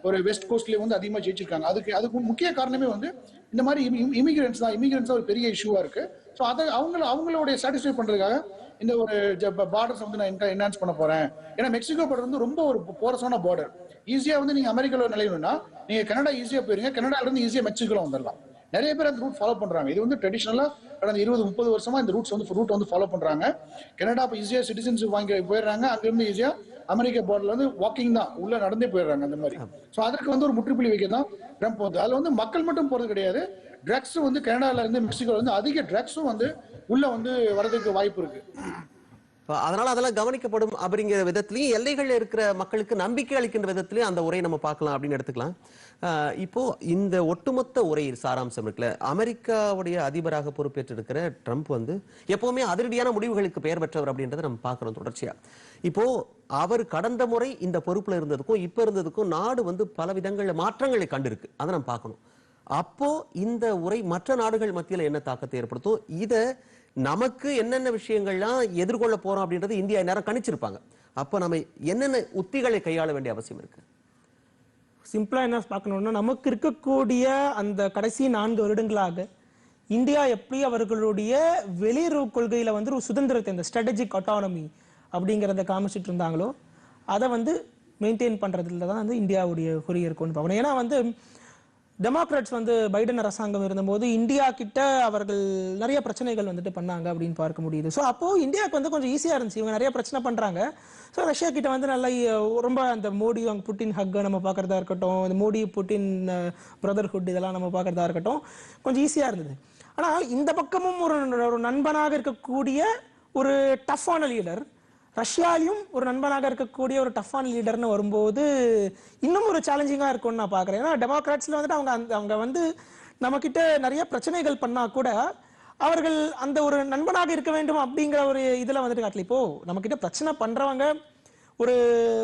ஒரு வெஸ்ட் கோஸ்ட்லேயே வந்து அதிகமாக ஜெயிச்சிருக்காங்க. அதுக்கு அதுக்கு முக்கிய காரணமே வந்து இந்த மாதிரி இமிகிரன்ஸ் தான் இமிகிரன்ஸ் தான் ஒரு பெரிய இஷ்யூவாக இருக்கு. ஸோ அதை அவங்கள அவங்களுடைய சாட்டிஸ்ஃபை பண்ணுறதுக்காக இந்த ஒரு பார்டர்ஸ் வந்து நான் என்ஹான்ஸ் பண்ண போறேன். ஏன்னா மெக்சிகோ பார்டர் வந்து ரொம்ப ஒரு போரஸான பார்டர் ஈஸியா வந்து நீங்க அமெரிக்காவில் நிலையணும்னா நீங்க கனடா ஈஸியா போயிருங்க. கனடால இருந்து ஈஸியா மெக்சிகோல வந்துடலாம் நிறைய பேர் அந்த ரூட் ஃபாலோ பண்றாங்க. இது வந்து ட்ரெடிஷனலா கடந்த இருபது முப்பது வருஷமா இந்த ரூட்ஸ் வந்து ரூட் வந்து ஃபாலோ பண்றாங்க. கனடா இப்போ ஈஸியா சிட்டிசன்ஷிப் வாங்கி போயிடுறாங்க. அங்கிருந்து ஈஸியாக ஈஸியா அமெரிக்கா பார்டர்ல வந்து வாக்கிங் தான். உள்ள நடந்தே போயிடுறாங்க அந்த மாதிரி. ஸோ அதற்கு வந்து ஒரு முற்றுப்புள்ளி வைக்க தான் ட்ரம்ப் வந்து அதுல வந்து மக்கள் மட்டும் போறது கிடையாது. ட்ரக்ஸ் வந்து கனடால இருந்து மெக்சிகோல இருந்து அதிக ட்ரக்ஸும் வந்து உள்ள வந்து வரதுக்கு வாய்ப்பு இருக்கு. அதனால அதெல்லாம் கவனிக்கப்படும் அப்படிங்கிற விதத்திலையும் எல்லைகள்ல இருக்கிற மக்களுக்கு நம்பிக்கை அளிக்கின்ற விதத்திலையும் அந்த உரையை நம்ம பார்க்கலாம் அப்படின்னு எடுத்துக்கலாம். இப்போ இந்த ஒட்டுமொத்த உரை சாராம்சம் இருக்குல்ல அமெரிக்காவுடைய அதிபராக பொறுப்பேற்றிருக்கிற ட்ரம்ப் வந்து எப்பவுமே அதிரடியான முடிவுகளுக்கு பெயர் பெற்றவர் அப்படின்றத நம்ம பார்க்கிறோம் தொடர்ச்சியா. இப்போ அவர் கடந்த முறை இந்த பொறுப்புல இருந்ததுக்கும் இப்ப இருந்ததுக்கும் நாடு வந்து பல விதங்களில் மாற்றங்களை கண்டிருக்கு. அதை நம்ம பார்க்கணும். அப்போ இந்த உரை மற்ற நாடுகள் மத்தியில் என்ன தாக்கத்தை ஏற்படுத்தும்? இதை நமக்கு என்னென்ன விஷயங்கள்லாம் எதிர்கொள்ள போறோம் அப்படின்றது இந்தியா நேரம் கணிச்சிருப்பாங்க. அப்போ நம்ம என்னென்ன உத்திகளை கையாள வேண்டிய அவசியம் இருக்கு? சிம்பிளா என்ன பார்க்கணும்னா நமக்கு இருக்கக்கூடிய அந்த கடைசி நான்கு வருடங்களாக இந்தியா எப்படி அவர்களுடைய வெளியுறவு கொள்கையில வந்து ஒரு சுதந்திரத்தை இந்த ஸ்ட்ராட்டஜிக் அட்டானமி அப்படிங்கிறத காமிச்சிட்டு இருந்தாங்களோ அதை வந்து மெயின்டைன் பண்றதுல தான் வந்து இந்தியாவுடைய குறி இருக்கும்னு பார்க்கணும். ஏன்னா வந்து டெமோக்ராட்ஸ் வந்து பைடன் அரசாங்கம் இருந்தபோது இந்தியா கிட்ட அவர்கள் நிறைய பிரச்சனைகள் வந்துட்டு பண்ணாங்க அப்படின்னு பார்க்க முடியுது. ஸோ அப்போ இந்தியாவுக்கு வந்து கொஞ்சம் ஈஸியாக இருந்துச்சு. இவங்க நிறைய பிரச்சனை பண்ணுறாங்க ஸோ ரஷ்யா கிட்ட வந்து நல்ல ரொம்ப அந்த மோடி அவங்க புட்டின் ஹக்கை நம்ம பார்க்குறதா இருக்கட்டும். இந்த மோடி புட்டின் பிரதர்ஹுட் இதெல்லாம் நம்ம பார்க்குறதா இருக்கட்டும். கொஞ்சம் ஈஸியாக இருந்தது. ஆனால் இந்த பக்கமும் ஒரு ஒரு நண்பனாக இருக்கக்கூடிய ஒரு டஃப்பான லீடர் ரஷ்யாலையும் ஒரு நண்பனாக இருக்கக்கூடிய ஒரு டஃபான் லீடர்னு வரும்போது இன்னும் ஒரு சேலஞ்சிங்காக இருக்கும்னு நான் பார்க்குறேன். ஏன்னா டெமோக்ராட்ஸில் வந்துட்டு அவங்க அந்த அவங்க வந்து நம்மக்கிட்ட நிறைய பிரச்சனைகள் பண்ணால் கூட அவர்கள் அந்த ஒரு நண்பனாக இருக்க வேண்டும் அப்படிங்கிற ஒரு இதில் வந்துட்டு காட்டல. இப்போ நம்மக்கிட்ட பிரச்சனை பண்ணுறவங்க ஒரு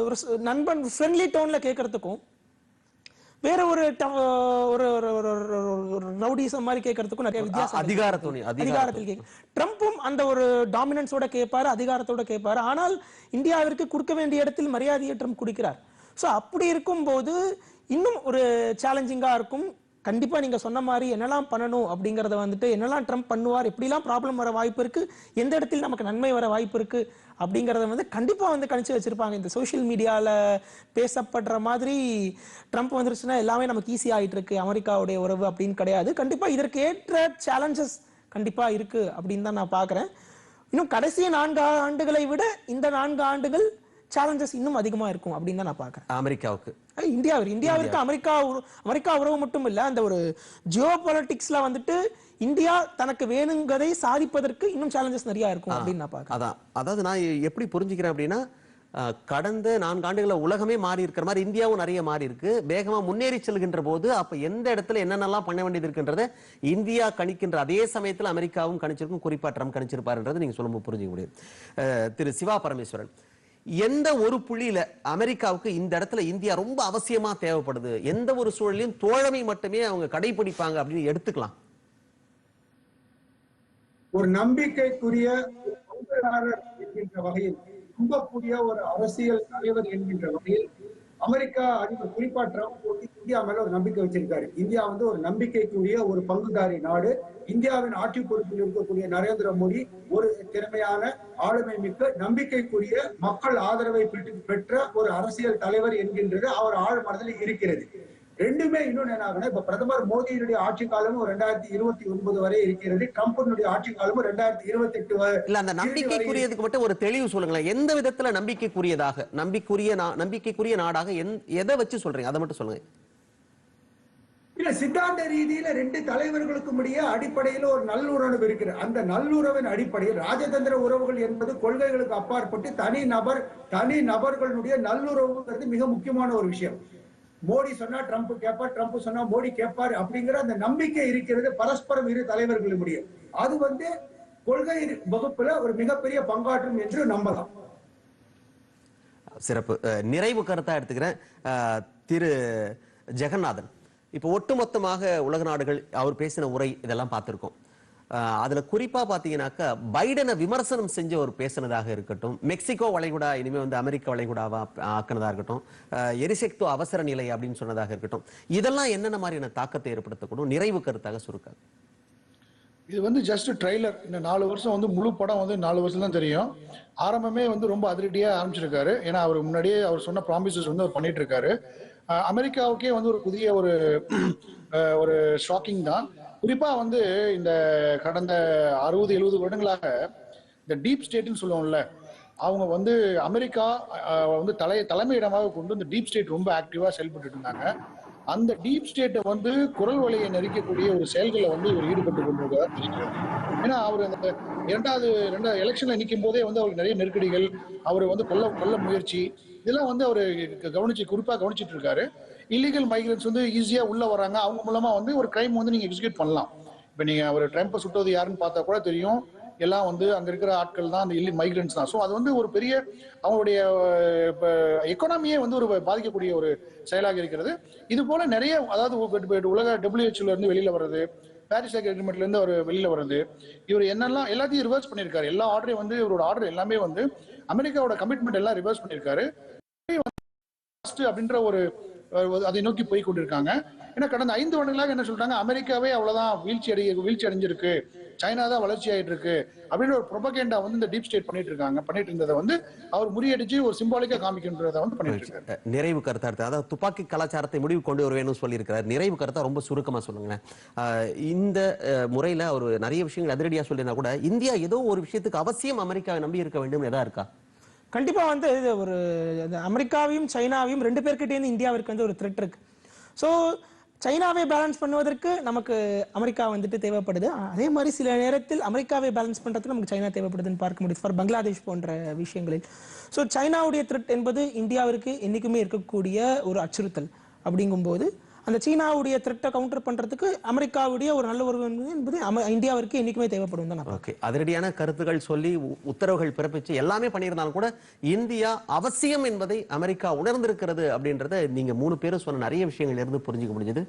ஒரு நண்பன் ஃப்ரெண்ட்லி டோனில் கேட்குறதுக்கும் வேற ஒரு ஒரு ஒரு ரவுடிசம் மாதிரி கேட்கறதுக்கும் நிறைய வித்தியாசம் இருக்கு. அதிகார துணி அதிகார அதிகாரத்தில் கேட்க ட்ரம்ப்பும் அந்த ஒரு டாமினன்ஸோட கேட்பாரு அதிகாரத்தோட கேட்பாரு. ஆனால் இந்தியாவிற்கு கொடுக்க வேண்டிய இடத்தில் மரியாதையை ட்ரம்ப் கொடுக்கிறார். ஸோ அப்படி இருக்கும்போது இன்னும் ஒரு சேலஞ்சிங்கா இருக்கும். கண்டிப்பா நீங்க சொன்ன மாதிரி என்னெல்லாம் பண்ணணும் அப்படிங்கறத வந்துட்டு என்னெல்லாம் ட்ரம்ப் பண்ணுவார் எப்படிலாம் ப்ராப்ளம் வர வாய்ப்பு இருக்கு எந்த இடத்தில் நமக்கு நன்மை வர வாய்ப்பு இருக்கு அப்படிங்கறத வந்து கண்டிப்பா வந்து கணிச்சு வச்சிருப்பாங்க. இந்த சோஷியல் மீடியால பேசப்படுற மாதிரி ட்ரம்ப் வந்துருச்சுன்னா எல்லாமே நமக்கு ஈஸி ஆயிட்டு இருக்கு அமெரிக்காவுடைய உறவு அப்படின்னு கிடையாது. கண்டிப்பா இதற்கு ஏற்ற சேலஞ்சஸ் கண்டிப்பா இருக்கு அப்படின்னு தான் நான் பார்க்குறேன் இன்னும் கடைசி நான்கு ஆண்டுகளை விட இந்த நான்கு ஆண்டுகள் சேலஞ்சஸ் இன்னும் அதிகமா இருக்கும் அப்படின்னு தான் நான் பார்க்கறேன். அமெரிக்காவுக்கு. அஹ் இந்தியாவிற்கு இந்தியாவிற்கு அமெரிக்கா அமெரிக்கா உறவு மட்டும் இல்ல அந்த ஒரு ஜியோ பொலிட்டிக்ஸ்ல வந்துட்டு இந்தியா தனக்கு வேணுங்கதை சாதிப்பதற்கு இன்னும் சேலஞ்சஸ் நிறைய இருக்கும் அப்படின்னு நான் பார்க்கறேன். அதான். அதாவது நான் எப்படி புரிஞ்சுக்கிறேன் அப்படின்னா கடந்த நான்கு ஆண்டுகள உலகமே மாறி இருக்கிற மாதிரி இந்தியாவும் நிறைய மாறி இருக்கு. வேகமா முன்னேறி செல்கின்ற போது அப்ப எந்த இடத்துல என்னென்னலாம் பண்ண வேண்டியது இருக்குன்றத இந்தியா கணிக்கின்ற அதே சமயத்துல அமெரிக்காவும் கணிச்சிருக்கும் குறிப்பா ட்ரம்ப் கணிச்சிருப்பாருன்றது நீங்க சொல்லும்போது புரிஞ்சுக்க முடியும். திரு சிவா பரமேஸ்வரன். எந்த ஒரு புள்ளியில அமெரிக்காவுக்கு இந்த இடத்துல இந்தியா ரொம்ப அவசியமா தேவைப்படுது? எந்த ஒரு சூழலையும் தோழமை மட்டுமே அவங்க கடைபிடிப்பாங்க அப்படின்னு எடுத்துக்கலாம். ஒரு நம்பிக்கைக்குரிய என்கின்ற வகையில் நம்பக்கூடிய ஒரு அரசியல் தலைவர் என்கின்ற வகையில் அமெரிக்கா அதிபர் குறிப்பா ட்ரம்ப் வந்து இந்தியா மேல ஒரு நம்பிக்கை வச்சிருக்காரு. இந்தியா வந்து ஒரு நம்பிக்கைக்குரிய ஒரு பங்குதாரி நாடு. இந்தியாவின் ஆட்சி பொறுப்பில் இருக்கக்கூடிய நரேந்திர மோடி ஒரு திறமையான ஆளுமை மிக்க நம்பிக்கைக்குரிய மக்கள் ஆதரவை பெற்ற ஒரு அரசியல் தலைவர் என்கின்றது அவர் ஆழ் மனதில் இருக்கிறது. ரெண்டுமே இன்னொன்னு என்ன ஆகுனா இப்ப பிரதமர் மோடியினுடைய ஆட்சி காலமும் ரெண்டாயிரத்தி இருபத்தி ஒன்பது வரை இருக்கிறது. ட்ரம்பினுடைய ஆட்சி காலமும் ரெண்டாயிரத்தி இருபத்தி எட்டு இல்ல அந்த நம்பிக்கைக்குரியதுக்கு மட்டும் ஒரு தெளிவு சொல்லுங்களேன். எந்த விதத்துல நம்பிக்கைக்குரியதாக? நம்பிக்குரிய நம்பிக்கைக்குரிய நாடாக எதை வச்சு சொல்றீங்க? அதை மட்டும் சொல்லுங்க. இல்ல சித்தாந்த ரீதியில ரெண்டு தலைவர்களுக்கும் இடையே அடிப்படையில் ஒரு நல்லுறவு இருக்கிறது அந்த நல்லுறவின் அடிப்படையில் ராஜதந்திர உறவுகள் என்பது கொள்கைகளுக்கு அப்பாற்பட்டு தனி நபர் தனி நபர்களுடைய நல்லுறவுங்கிறது மிக முக்கியமான ஒரு விஷயம். மோடி சொன்னா ட்ரம்ப் கேட்பார் ட்ரம்ப் சொன்னா மோடி கேட்பார் அப்படிங்கிற அந்த நம்பிக்கை இருக்கிறது பரஸ்பரம் இரு தலைவர்களுடைய. அது வந்து கொள்கை வகுப்புல ஒரு மிகப்பெரிய பங்காற்றும் என்று நம்பலாம். சிறப்பு. நிறைவு கருத்தா எடுத்துக்கிறேன். திரு ஜெகநாதன். இப்போ ஒட்டுமொத்தமாக உலக நாடுகள் அவர் பேசின உரை இதெல்லாம் பார்த்துருக்கோம். அதுல குறிப்பா பாத்தீங்கன்னாக்கா பைடனை விமர்சனம் செஞ்சு ஒரு பேசினதாக இருக்கட்டும் மெக்சிகோ வளைகுடா இனிமே வந்து அமெரிக்க வளைகுடாவா ஆக்கினதா இருக்கட்டும் அஹ், எரிசக்தி அவசர நிலை அப்படின்னு சொன்னதாக இருக்கட்டும் இதெல்லாம் என்னென்ன மாதிரியான தாக்கத்தை ஏற்படுத்தக்கூடும் நிறைவு கருத்தாக சுருக்காங்க. இது வந்து ஜஸ்ட் ட்ரைலர் இந்த நாலு வருஷம் வந்து முழு படம் வந்து நாலு வருஷம் தான் தெரியும். ஆரம்பமே வந்து ரொம்ப அதிரடியா ஆரம்பிச்சிருக்காரு. ஏன்னா அவர் முன்னாடியே அவர் சொன்ன ப்ராமிசஸ் வந்து அவர் பண்ணிட்டு இருக்காரு அமெரிக்காவுக்கே வந்து ஒரு புதிய ஒரு ஒரு ஷாக்கிங் தான். குறிப்பா வந்து இந்த கடந்த அறுபது எழுபது வருடங்களாக இந்த டீப் ஸ்டேட்னு சொல்லுவோம்ல அவங்க வந்து அமெரிக்கா வந்து தலை தலைமையிடமாக கொண்டு இந்த டீப் ஸ்டேட் ரொம்ப ஆக்டிவா செயல்பட்டு இருந்தாங்க. அந்த டீப் ஸ்டேட்டை வந்து குரல் வழியை நெரிக்கக்கூடிய ஒரு செயல்களை வந்து இவர் ஈடுபட்டு கொண்டிருக்கிறார். தெரிகிறது ஏன்னா அவர் அந்த இரண்டாவது ரெண்டாவது எலெக்ஷன்ல நிற்கும் போதே வந்து அவருக்கு நிறைய நெருக்கடிகள் அவர் வந்து கொல்ல கொல்ல முயற்சி இதெல்லாம் வந்து அவர் கவனிச்சு குறிப்பாக கவனிச்சிட்டு இருக்காரு. இல்லீகல் மைக்ரன்ஸ் வந்து ஈஸியாக உள்ள வராங்க அவங்க மூலமா வந்து ஒரு கிரைம் வந்து நீங்க எக்ஸிக்யூட் பண்ணலாம். இப்போ நீங்க அவர் ட்ரம்ப்பை சுட்டது யாருன்னு பார்த்தா கூட தெரியும். எல்லாம் வந்து அங்க இருக்கிற ஆட்கள் தான் அந்த இல்லி மைக்ரன்ஸ் தான். ஸோ அது வந்து ஒரு பெரிய அவங்களுடைய எக்கனாமியே வந்து ஒரு பாதிக்கக்கூடிய ஒரு செயலாக இருக்கிறது. இது போல நிறைய அதாவது உலக டபிள்யூஹெச்ல இருந்து வெளியில வர்றது பாரிஸ் அக்ரிமெண்ட்ல இருந்து அவர் வெளியில வர்றது இவர் என்னெல்லாம் எல்லாத்தையும் ரிவர்ஸ் பண்ணியிருக்காரு. எல்லா ஆர்டரையும் வந்து இவரோட ஆர்டர் எல்லாமே வந்து அமெரிக்காவோட கமிட்மெண்ட் எல்லாம் ரிவர்ஸ் பண்ணியிருக்காரு. அப்படின்ற ஒரு அதை நோக்கி போய் கொண்டிருக்காங்க. ஏன்னா கடந்த ஐந்து வருடங்களாக என்ன சொல்றாங்க? அமெரிக்காவே அவ்வளவுதான் வீழ்ச்சி அடைய வீழ்ச்சி அடைஞ்சிருக்கு. சைனா தான் வளர்ச்சி ஆயிட்டு இருக்கு அப்படின்ற ஒரு ப்ரொபகேண்டா வந்து இந்த டீப் ஸ்டேட் பண்ணிட்டு இருக்காங்க. பண்ணிட்டு இருந்ததை வந்து அவர் முறியடிச்சு ஒரு சிம்பாலிக்கா காமிக்கின்றதை வந்து பண்ணிட்டு இருக்காரு. நிறைவு கருத்தா எடுத்து அதாவது துப்பாக்கி கலாச்சாரத்தை முடிவு கொண்டு வருவேன்னு சொல்லியிருக்கிறார். நிறைவு கருத்தா ரொம்ப சுருக்கமா சொல்லுங்களேன். இந்த முறையில ஒரு நிறைய விஷயங்கள் அதிரடியா சொல்லியிருந்தா கூட இந்தியா ஏதோ ஒரு விஷயத்துக்கு அவசியம் அமெரிக்காவை நம்பி இருக்க வேண்டும் எதா இருக்கா? கண்டிப்பாக வந்து இது ஒரு அமெரிக்காவையும் சைனாவையும் ரெண்டு பேர்கிட்டேருந்து இந்தியாவிற்கு வந்து ஒரு த்ரெட் இருக்கு. ஸோ சைனாவை பேலன்ஸ் பண்ணுவதற்கு நமக்கு அமெரிக்கா வந்துட்டு தேவைப்படுது. அதே மாதிரி சில நேரத்தில் அமெரிக்காவை பேலன்ஸ் பண்ணுறதுக்கு நமக்கு சைனா தேவைப்படுதுன்னு பார்க்க முடியுது. ஃபார் பங்களாதேஷ் போன்ற விஷயங்களில். ஸோ சைனாவுடைய த்ரெட் என்பது இந்தியாவிற்கு என்றைக்குமே இருக்கக்கூடிய ஒரு அச்சுறுத்தல். அப்படிங்கும்போது அந்த சீனாவுடைய த்ரெட்டை கவுண்டர் பண்றதுக்கு அமெரிக்காவுடைய ஒரு நல்ல உறவு என்பது அம- இந்தியாவிற்கு என்னைக்குமே தேவைப்படும் தான் ஓகே. அதிரடியான கருத்துக்கள் சொல்லி உ- உத்தரவுகள் பிறப்பிச்சு எல்லாமே பண்ணியிருந்தாலும் கூட இந்தியா அவசியம் என்பதை அமெரிக்கா உணர்ந்திருக்கிறது அப்படின்றத நீங்க மூணு பேரும் சொன்ன நிறைய விஷயங்கள் இருந்து புரிஞ்சுக்க முடிஞ்சது.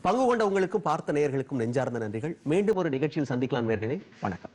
பங்கு கொண்ட உங்களுக்கும் பார்த்த நேயர்களுக்கும் நெஞ்சார்ந்த நன்றிகள். மீண்டும் ஒரு நிகழ்ச்சியில் சந்திக்கலாம் நேர்களே வணக்கம்.